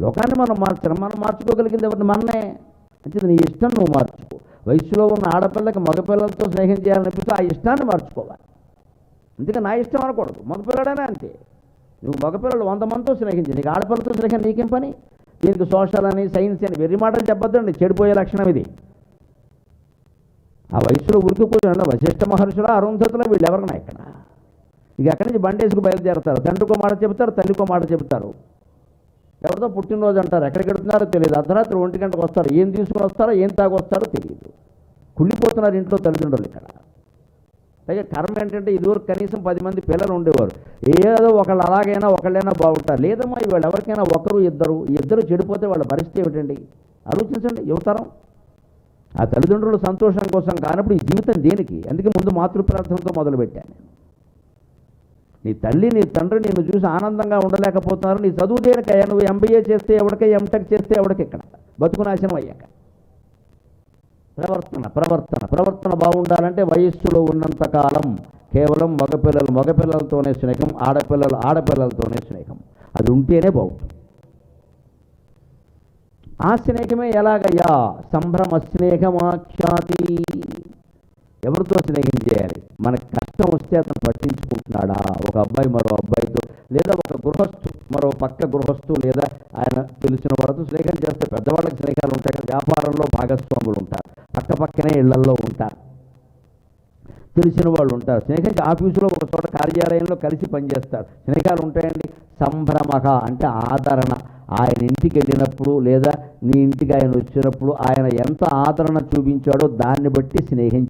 లోకాన్ని మనం మార్చడం మనం మార్చుకోగలిగింది ఎవరిని మనమే అంటే నీ ఇష్టం నువ్వు మార్చుకో. వయసులో ఉన్న ఆడపిల్లకి మగపిల్లలతో స్నేహం చేయాలనిపిస్తే ఆ ఇష్టాన్ని మార్చుకోవాలి. అందుకే నా ఇష్టం అనకూడదు. మగపిల్లడైనా అంతే. నువ్వు మగపిల్లలు వంద మందితో స్నేహించి నీకు ఆడపిల్లతో స్నేహం నీకేం పని? దీనికి సోషల్ అని సైన్స్ అని వెర్రి మాటలు చెప్పొద్దండి. చెడిపోయే లక్షణం ఇది. ఆ వయసులో ఉరికి కూర్చొని వశిష్ఠ మహర్షుల అరుంధతుల వీళ్ళు ఎవరన్నా ఇక్కడ? ఇక అక్కడి నుంచి బండేసుకు బయలుదేరతారు. తండ్రికో మాట చెబుతారు తల్లికో మాట చెబుతారు. ఎవరితో పుట్టినరోజు అంటారు? ఎక్కడికి వెళ్తున్నారో తెలియదు. అర్ధరాత్రి ఒంటి గంటకు వస్తారు. ఏం తీసుకుని వస్తారో ఏం తాగి వస్తారో తెలియదు. కుళ్ళిపోతున్నారు ఇంట్లో తల్లిదండ్రులు ఇక్కడ. పైగా కర్మ ఏంటంటే ఇదివరకు కనీసం పది మంది పిల్లలు ఉండేవారు. ఏదో ఒకళ్ళు అలాగైనా ఒకళ్ళైనా బాగుంటారు. లేదమ్మా ఇవాళ ఎవరికైనా ఒకరు ఇద్దరు ఇద్దరు చెడిపోతే వాళ్ళ పరిస్థితి ఏమిటండి? ఆలోచించండి యువతరం. ఆ తల్లిదండ్రుల సంతోషం కోసం కానప్పుడు ఈ జీవితం దేనికి? అందుకే ముందు మాతృప్రార్థనతో మొదలుపెట్టాను నేను. నీ తల్లి నీ తండ్రి నిన్ను చూసి ఆనందంగా ఉండలేకపోతున్నారు. నీ చదువు దేనికయ్యా? నువ్వు ఎంబీఏ చేస్తే ఎవడికే ఎంటెక్ చేస్తే ఎవడికి ఇక్కడ? బతుకు నాశనం అయ్యాక. ప్రవర్తన ప్రవర్తన ప్రవర్తన బాగుండాలంటే వయస్సులో ఉన్నంత కాలం కేవలం మగపిల్లలు మగపిల్లలతోనే స్నేహం ఆడపిల్లలు ఆడపిల్లలతోనే స్నేహం. అది ఉంటేనే బాగుంటుంది. ఆ స్నేహమే ఎలాగయ్యా? సంభ్రమ స్నేహమాఖ్యాతి. ఎవరితో స్నేహం చేయాలి? మన కష్టం వస్తే అతను పట్టించుకుంటున్నాడా? ఒక అబ్బాయి మరో అబ్బాయితో లేదా ఒక గృహస్థు మరో పక్క గృహస్థు లేదా ఆయన తెలిసిన వాళ్ళతో స్నేహం చేస్తే పెద్దవాళ్ళకి స్నేహాలు ఉంటాయి కదా వ్యాపారంలో భాగస్వాములు ఉంటారు పక్క పక్కనే ఇళ్ళల్లో ఉంటారు. తెలిసిన వాళ్ళు ఉంటారు. స్నేహం ఆఫీసులో ఒక చోట కార్యాలయంలో కలిసి పనిచేస్తారు. స్నేహాలు ఉంటాయండి. సంభ్రమక అంటే ఆదరణ. ఆయన ఇంటికి వెళ్ళినప్పుడు లేదా నీ ఇంటికి ఆయన వచ్చినప్పుడు ఆయన ఎంత ఆదరణ చూపించాడో దాన్ని బట్టి స్నేహం